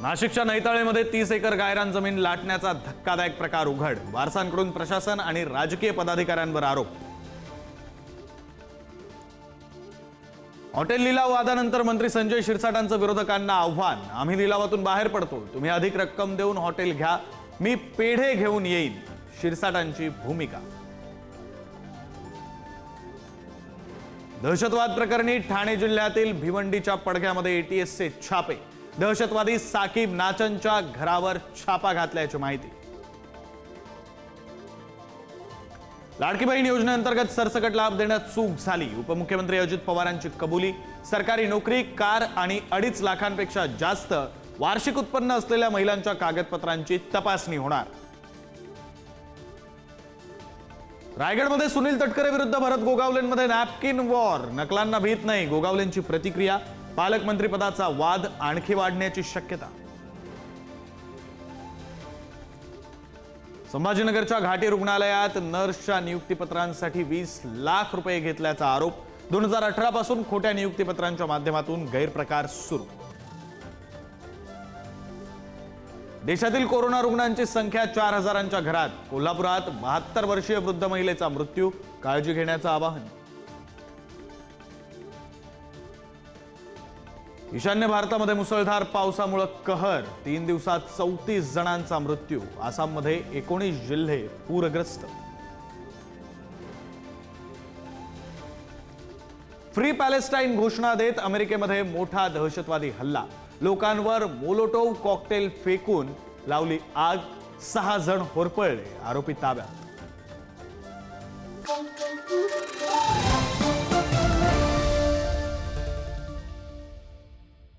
नाशिकच्या नैताळेमध्ये तीस एकर गायरान जमीन लाटण्याचा धक्कादायक प्रकार उघड. वारसांकडून प्रशासन आणि राजकीय पदाधिकाऱ्यांवर आरोप. हॉटेल लिलाव वादानंतर मंत्री संजय शिरसाटांचं विरोधकांना आव्हान. आम्ही लिलावातून बाहेर पडतो तुम्ही अधिक रक्कम देऊन हॉटेल घ्या. मी पेढे घेऊन येईन. शिरसाटांची भूमिका. दहशतवाद प्रकरणी ठाणे जिल्ह्यातील भिवंडीच्या पडघ्यामध्ये एटीएसचे छापे. दहशतवादी साकीब नाचनच्या घरावर छापा घातल्याची माहिती. लाडकी बहीण योजनेअंतर्गत सरसकट लाभ देण्यात चूक झाली. उपमुख्यमंत्री अजित पवारांची कबुली सरकारी नोकरी कार आणि अडीच लाखांपेक्षा जास्त वार्षिक उत्पन्न असलेल्या महिलांच्या कागदपत्रांची तपासणी होणार. रायगडमध्ये सुनील तटकरे विरुद्ध भरत गोगावलेंमध्ये नॅपकिन वॉर. नकलांना भीत नाही. गोगावलेंची प्रतिक्रिया पालकमंत्रीपदाचा वाद आणखी वाढण्याची शक्यता. संभाजीनगरच्या घाटी रुग्णालयात नर्सच्या नियुक्तीपत्रांसाठी वीस लाख रुपये घेतल्याचा आरोप. दोन हजार अठरा पासून खोट्या नियुक्तीपत्रांच्या माध्यमातून गैरप्रकार सुरू. देशातील कोरोना रुग्णांची संख्या चार हजारांच्या घरात. कोल्हापुरात बहात्तर वर्षीय वृद्ध महिलेचा मृत्यू. काळजी घेण्याचं आवाहन. ईशान्य भारतामध्ये मुसळधार पावसामुळं कहर. तीन दिवसात चौतीस जणांचा मृत्यू. आसाममध्ये एकोणीस जिल्हे पूरग्रस्त. फ्री पॅलेस्टाईन घोषणा देत अमेरिकेमध्ये मोठा दहशतवादी हल्ला. लोकांवर मोलोटोव कॉकटेल फेकून लावली आग. सहा जण होरपळले. आरोपी ताब्यात.